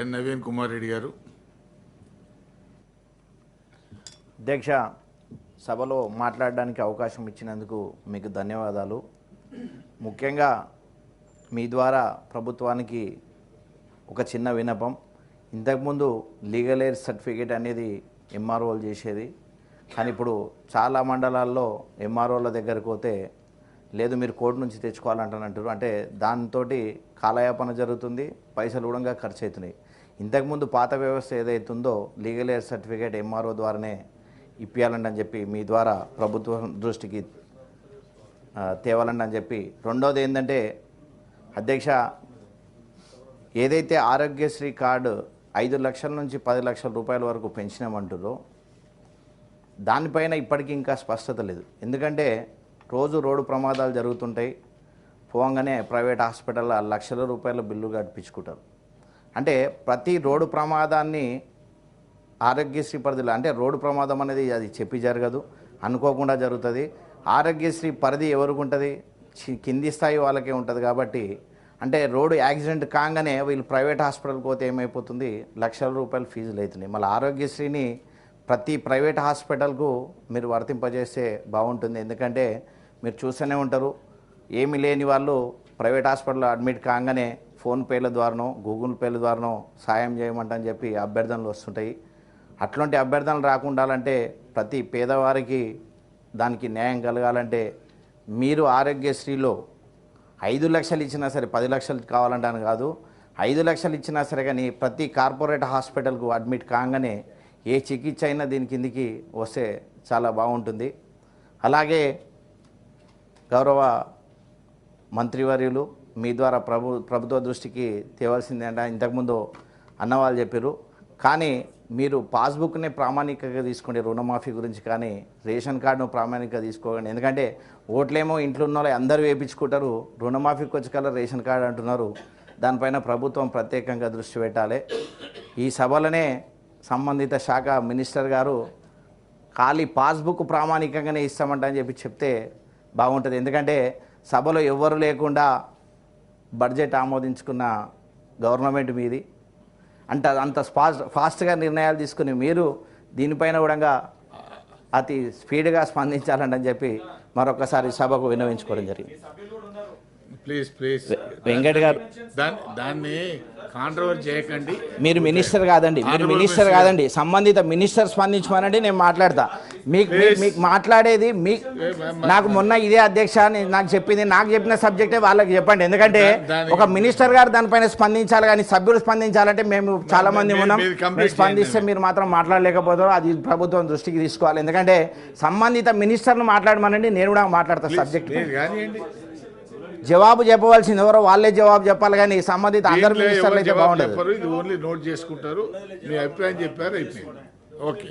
ఎన్ నవీన్ కుమార్ రెడ్డి గారు. అధ్యక్ష సభలో మాట్లాడడానికి అవకాశం ఇచ్చినందుకు మీకు ధన్యవాదాలు. ముఖ్యంగా మీ ద్వారా ప్రభుత్వానికి ఒక చిన్న వినపం ఇంతకుముందు లీగల్ ఎయిర్ సర్టిఫికేట్ అనేది ఎంఆర్ఓలు చేసేది. కానీ ఇప్పుడు చాలా మండలాల్లో ఎంఆర్ఓల దగ్గరకు పోతే లేదు మీరు కోర్టు నుంచి తెచ్చుకోవాలంటారంటారు అంటే దాంతో కాలయాపన జరుగుతుంది పైసలు కూడా ఖర్చు అవుతున్నాయి ఇంతకుముందు పాత వ్యవస్థ ఏదైతుందో లీగల్ ఎయిర్ సర్టిఫికేట్ ఎంఆర్ఓ ద్వారానే ఇప్పించాలండి అని చెప్పి మీ ద్వారా ప్రభుత్వం దృష్టికి తేవాలండి అని చెప్పి. రెండోది ఏంటంటే అధ్యక్ష ఏదైతే ఆరోగ్యశ్రీ కార్డు ఐదు లక్షల నుంచి పది లక్షల రూపాయల వరకు పెంచినామంటారో దానిపైన ఇప్పటికీ ఇంకా స్పష్టత లేదు. ఎందుకంటే రోజు రోడ్డు ప్రమాదాలు జరుగుతుంటాయి. పోగానే ప్రైవేట్ హాస్పిటల్లో లక్షల రూపాయల బిల్లు కట్టించుకుంటారు. అంటే ప్రతి రోడ్డు ప్రమాదాన్ని ఆరోగ్యశ్రీ పరిధిలో అంటే రోడ్డు ప్రమాదం అనేది అది చెప్పి జరగదు అనుకోకుండా జరుగుతుంది. ఆరోగ్యశ్రీ పరిధి ఎవరికి ఉంటుంది? చి- కింది స్థాయి వాళ్ళకే ఉంటుంది కాబట్టి అంటే రోడ్డు యాక్సిడెంట్ కాగానే వీళ్ళు ప్రైవేట్ హాస్పిటల్కి పోతే ఏమైపోతుంది? లక్షల రూపాయలు ఫీజులు అవుతున్నాయి. మళ్ళీ ఆరోగ్యశ్రీని ప్రతి ప్రైవేట్ హాస్పిటల్కు మీరు వర్తింపజేస్తే బాగుంటుంది. ఎందుకంటే మీరు చూస్తూనే ఉంటారు. ఏమి లేని వాళ్ళు ప్రైవేట్ హాస్పిటల్లో అడ్మిట్ కాగానే ఫోన్పేల ద్వారానో గూగుల్ పేల ద్వారానో సాయం చేయమంటని చెప్పి అభ్యర్థనలు వస్తుంటాయి. అట్లాంటి అభ్యర్థనలు రాకుండాలంటే ప్రతి పేదవారికి దానికి న్యాయం కలగాలంటే మీరు ఆరోగ్యశ్రీలో ఐదు లక్షలు ఇచ్చినా సరే పది లక్షలు కావాలంటాను కాదు. ఐదు లక్షలు ఇచ్చినా సరే కానీ ప్రతి కార్పొరేట్ హాస్పిటల్కు అడ్మిట్ కాగానే ఏ చికిత్స అయినా దీని కిందికి వస్తే చాలా బాగుంటుంది. అలాగే గౌరవ మంత్రివర్యులు మీ ద్వారా ప్రభు ప్రభుత్వ దృష్టికి తేవాల్సిందేంట ఇంతకుముందు అన్నవాళ్ళు చెప్పారు కానీ మీరు పాస్బుక్ని ప్రామాణికంగా తీసుకోండి రుణమాఫీ గురించి కానీ రేషన్ కార్డును ప్రామాణికంగా తీసుకోకండి. ఎందుకంటే ఓట్లేమో ఇంట్లో ఉన్న వాళ్ళు అందరూ వేయించుకుంటారు రుణమాఫీకి వచ్చి కల్లా రేషన్ కార్డు అంటున్నారు. దానిపైన ప్రభుత్వం ప్రత్యేకంగా దృష్టి పెట్టాలి. ఈ సభలనే సంబంధిత శాఖ మినిస్టర్ గారు ఖాళీ పాస్బుక్ ప్రామాణికంగానే ఇస్తామంట అని చెప్పి చెప్తే బాగుంటుంది. ఎందుకంటే సభలో ఎవ్వరు లేకుండా బడ్జెట్ ఆమోదించుకున్న గవర్నమెంట్ మీది. అంటే అంత ఫాస్ట్ ఫాస్ట్గా నిర్ణయాలు తీసుకుని మీరు దీనిపైన కూడా అతి స్పీడ్గా స్పందించాలని చెప్పి మరొకసారి సభకు విన్నవించుకోవడం జరిగింది. Please please. వెంకట్ గారు. దాన్ని కాంట్రవర్ట్ చేయకండి. మీరు మినిస్టర్ కాదండి మీరు మినిస్టర్ కాదండి. సంబంధిత మినిస్టర్ స్పందించమనండి నేను మాట్లాడతా. మీకు మీకు మాట్లాడేది మీ నాకు మొన్న ఇదే అధ్యక్ష అని నాకు చెప్పింది. నాకు చెప్పిన సబ్జెక్టే వాళ్ళకి చెప్పండి. ఎందుకంటే ఒక మినిస్టర్ గారు దానిపైన స్పందించాలి కానీ సభ్యులు స్పందించాలంటే మేము చాలా మంది ఉన్నాం. స్పందిస్తే. మీరు మాత్రం మాట్లాడలేకపోతారు. అది ప్రభుత్వం దృష్టికి తీసుకోవాలి. ఎందుకంటే సంబంధిత మినిస్టర్ను మాట్లాడమనండి. నేను కూడా మాట్లాడతా సబ్జెక్ట్ జవాబు చెప్పవలసింది ఎవరో వాళ్ళే జవాబు చెప్పాలి కానీ సంబంధిత అందరు మినిస్టర్లు అయితే బాగుండదు. చెప్పరు. ఇది ఓన్లీ నోట్ చేసుకుంటారు. మీ అభిప్రాయం చెప్పారు అయిపోయింది. ఓకే